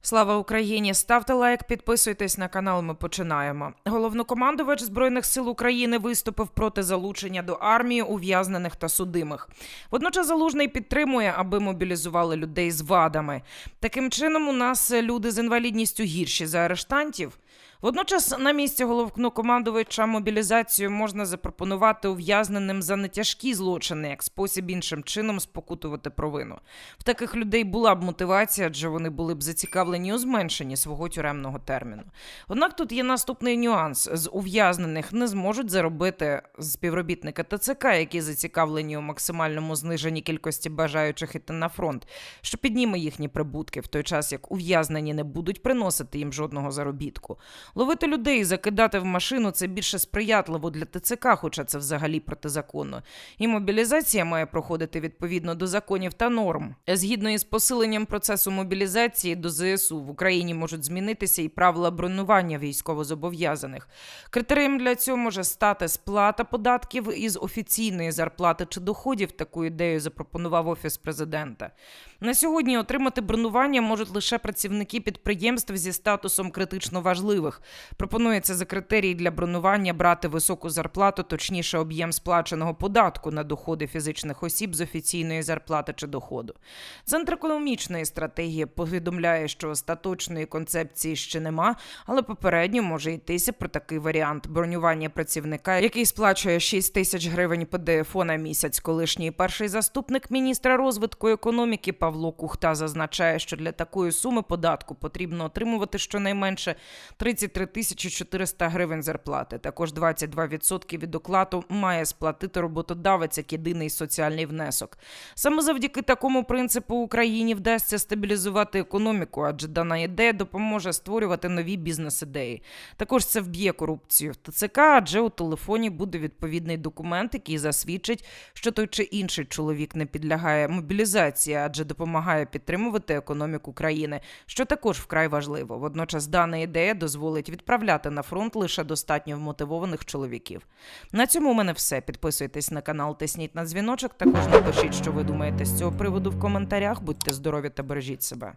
Слава Україні! Ставте лайк, підписуйтесь на канал. Ми починаємо. Головнокомандувач збройних сил України виступив проти залучення до армії ув'язнених та судимих. Водночас залужний підтримує, аби мобілізували людей з вадами. Таким чином, у нас люди з інвалідністю гірші за арештантів. Водночас на місці головнокомандувача мобілізацію можна запропонувати ув'язненим за нетяжкі злочини, як спосіб іншим чином спокутувати провину. В таких людей була б мотивація, адже вони були б зацікавлені у зменшенні свого тюремного терміну. Однак тут є наступний нюанс: з ув'язнених не зможуть заробити співробітники ТЦК, які зацікавлені у максимальному зниженні кількості бажаючих іти на фронт, що підніме їхні прибутки, в той час як ув'язнені не будуть приносити їм жодного заробітку. Ловити людей і закидати в машину це більше сприятливо для ТЦК, хоча це взагалі протизаконно. І мобілізація має проходити відповідно до законів та норм. Згідно із посиленням процесу мобілізації до ЗСУ в Україні можуть змінитися і правила бронювання військовозобов'язаних. Критерієм для цього може стати сплата податків із офіційної зарплати чи доходів. Таку ідею запропонував офіс президента. На сьогодні отримати бронювання можуть лише працівники підприємств зі статусом критично важливих. Пропонується за критерії для бронювання брати високу зарплату, точніше об'єм сплаченого податку на доходи фізичних осіб з офіційної зарплати чи доходу. Центр економічної стратегії повідомляє, що остаточної концепції ще нема, але попередньо може йтися про такий варіант бронювання працівника, який сплачує 6 тисяч гривень ПДФО на місяць. Колишній перший заступник міністра розвитку економіки Павло Кухта зазначає, що для такої суми податку потрібно отримувати щонайменше 33 тисячі 400 гривень зарплати. Також 22% від окладу має сплатити роботодавець як єдиний соціальний внесок. Саме завдяки такому принципу Україні вдасться стабілізувати економіку, адже дана ідея допоможе створювати нові бізнес-ідеї. Також це вб'є корупцію в ТЦК, адже у телефоні буде відповідний документ, який засвідчить, що той чи інший чоловік не підлягає мобілізації, адже допомагає підтримувати економіку країни, що також вкрай важливо. Водночас дана ідея дозволить відправляти на фронт лише достатньо вмотивованих чоловіків. На цьому у мене все. Підписуйтесь на канал, тисніть на дзвіночок. Також напишіть, що ви думаєте з цього приводу в коментарях. Будьте здорові та бережіть себе.